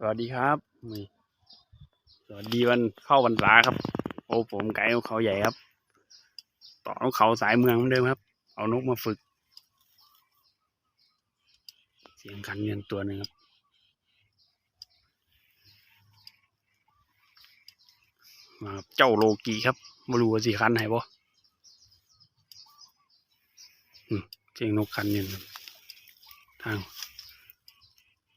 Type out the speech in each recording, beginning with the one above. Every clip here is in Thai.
สวัสดีครับสวัสดีวันเข้าวันษาครับ โอ้ผมไก่นกเขาใหญ่ครับ ต่อนกเขาสายเมืองเหมือนเดิมครับ เอานกมาฝึก เสียงคันเงินตัวหนึ่งครับ มาครับเจ้าโลกีครับบรูว่าสี่คันไหนบ่อืมเสียงนกคันเงินทาง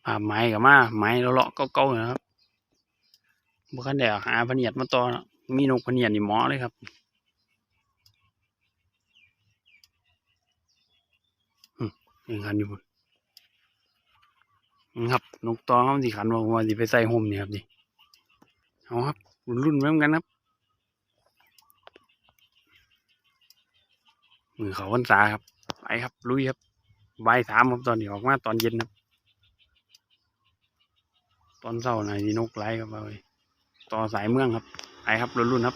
ภาไม้กับมาไม้เลาะเก่าๆนะครับบุคันเดียวหาพเนียดมาต่อนมีนกพเนียดนี่หมอเลยครับอืมยังคันอยู่พุ่นครับนกตอเขาสิขันบอกว่าสิไปใส่ห่มนี่ครับนี่เอาครับรุ่นๆไว้เหมือนกันครับมือเขาวันษาครับไปครับลุยครับใบสามครับตอนนี้ออกมาตอนเย็นครับ ตอนเศร้าหน่อยดีนกไล่ครับไปต่อสายเมืองครับไปครับรุ่นรุ่นครับ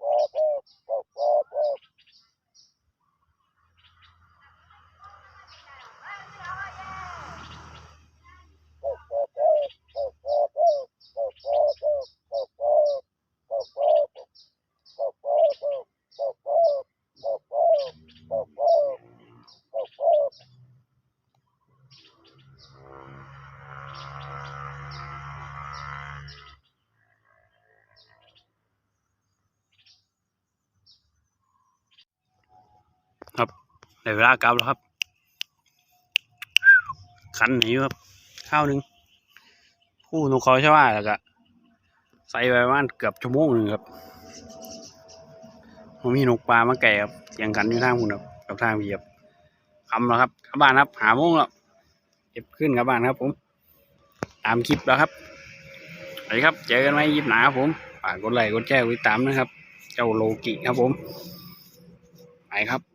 ได้เวลากลับแล้วครับคันไหนครับ ข้าวหนึ่งคู่นกเขาใช่ว่าแล้วก็ใส่ไปประมาณเกือบชั่วโมงหนึ่งครับผมมีนกปลามาแก่ครับเสียงกันอยู่ทางคุณครับกับทางพี่ครับคำแล้วครับกลับบ้านครับ หาโมงแล้วเก็บขึ้นกลับบ้านครับ ผม ตามคลิปแล้วครับสวัสดีครับ เจอกันไหมยิบหนาครับผมฝากกดไลค์กดแชร์กดติดตามนะครับ เจ้าโลกิครับผมไปครับ